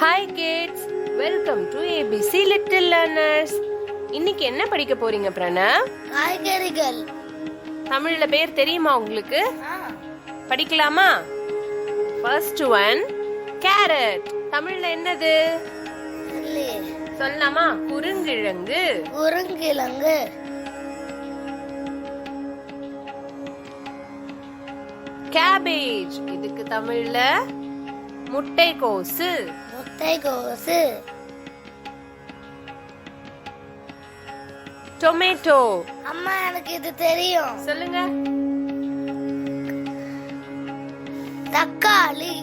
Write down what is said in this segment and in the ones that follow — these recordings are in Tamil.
Hi kids welcome to ABC little learners இன்னைக்கு என்ன படிக்க போறீங்க பிரணவ்? காய்கறிகள். தமிழ்ல பேர் தெரியுமா உங்களுக்கு? படிக்கலாமா? ஃபர்ஸ்ட் ஒன் கேரட் தமிழ்ல என்னது? சொல்லலாமா? குறுங்கிழங்கு. உருங்கிழங்கு கேபேஜ் இதுக்கு தமிழ்ல முட்டைக்கோசு. முட்டைகோசு டொமேட்டோ அம்மா எனக்கு இது தெரியும். சொல்லுங்க. தக்காளி.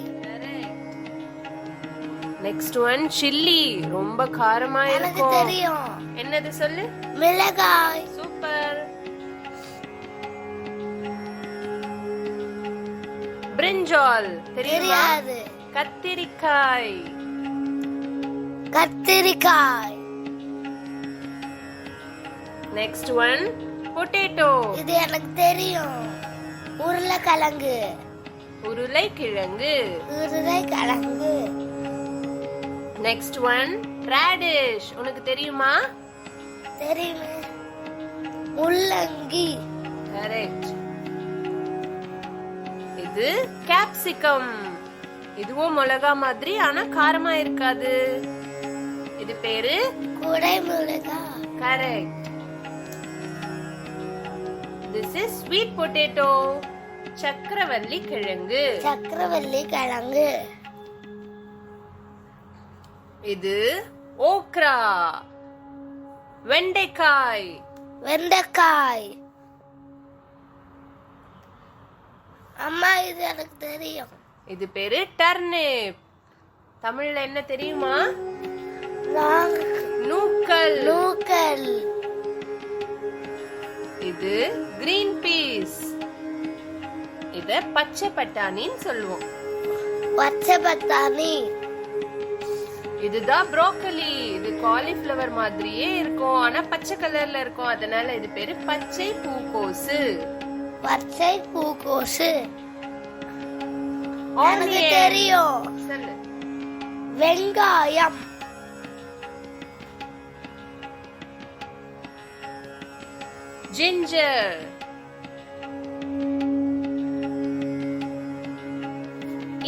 நெக்ஸ்ட் ஒன் சில்லி ரொம்ப காரமா எனக்கு இருக்கும். தெரியும். என்னது சொல்லு? மிளகாய். சூப்பர் பிரிஞ்சால் தெரியாது. கத்திரிக்காய். கத்திரிக்காய். நெக்ஸ்ட் ஒன் பொட்டேட்டோ இது எனக்கு தெரியும். உருளைக்கிழங்கு. உருளைக்கிழங்கு. உருளைக்கிழங்கு. நெக்ஸ்ட் ஒன் ரேடிஷ் உனக்கு தெரியுமா? தெரியுமே. முள்ளங்கி. கரெக்ட் இது கேப்சிகம் இதுவும் மிளகா மாதிரி ஆனா காரமா இருக்காது. இது பேரு? குடை மிளகாய் correct this is sweet potato சக்கரவள்ளி கிழங்கு. சக்கரவள்ளி கிழங்கு. இது ஓக்ரா. வெண்டைக்காய். வெண்டைக்காய். அம்மா இது எனக்கு தெரியும். இது பேரு டர்னிப். தமிழ்ல என்ன தெரியுமா? நூக்கல். நூக்கல். இது கிரீன் பீஸ் இத பச்சை பட்டாணின்னு சொல்லுவோம். பச்சை பட்டாணி. இதுதான் ப்ரோக்கலி இது காலிஃப்ளவர் மாதிரியே இருக்கும். ஆனா பச்சை கலர்ல இருக்கும். அதனால இது பேரு பச்சை பூக்கோசு. பச்சை பூக்கோசு. தெரியும். சொல்லு. வெங்காயம். ஜிஞ்சர்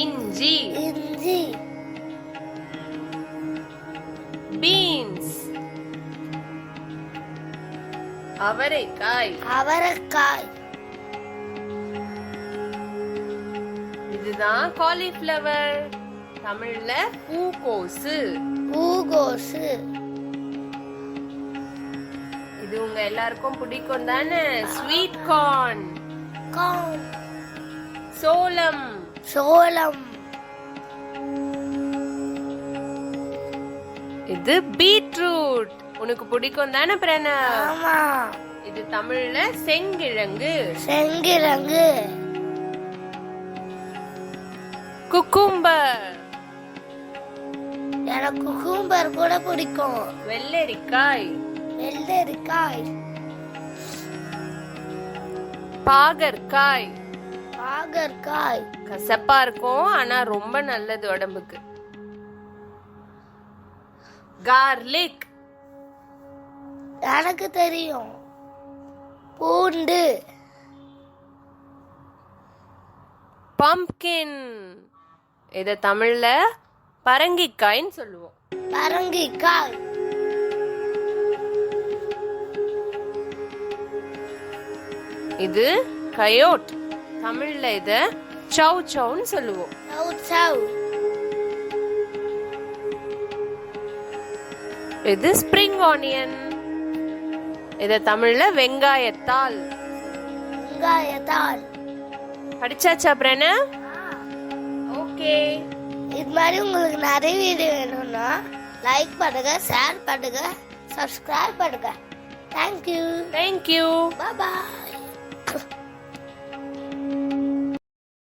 இஞ்சி இஞ்சி பீன்ஸ் அவரைக்காய் அவரைக்காய் இதுதான் காலிஃப்ளவர் தமிழ்ல பூகோசு இது உங்க எல்லாருக்கும் பிடிக்கும் தானே ஸ்வீட் கார்ன் கார்ன் சோளம். சோளம். இது பீட்ரூட். உனக்கு பிடிக்கும் தானே பிரணவ் இது தமிழ்ல செங்கிழங்கு. செங்கிழங்கு. குக்கும்பர். எனக்கு குக்கும்பர் கூட பிடிக்கும். வெள்ளரிக்காய். வெள்ளரிக்காய் பாகற்காய். பாகற்காய். கசப்பா இருக்கும் ஆனா ரொம்ப நல்லது உடம்புக்கு. கார்லிக் எனக்கு தெரியும். பூண்டு. பம்ப்கின் இத தமிழ்ல பரங்கிக்காய்ன்னு சொல்லுவோம். பரங்கிக்காய். இது கயோட் தமிழ்ல இத சௌ சௌன்னு சொல்லுவோம். சவ் சவ் இது ஸ்ப்ரிங் ஆனியன் இத தமிழ்ல வெங்காயத்தால் வெங்காயத்தால் படிச்சாச்சா பிரணவ் ஓகே. இது மாதிரி உங்களுக்கு நிறைய வீடியோ வேணும்னா லைக் பண்ணுங்க ஷேர் பண்ணுங்க சப்ஸ்கிரைப் பண்ணுங்க. Thank you thank you bye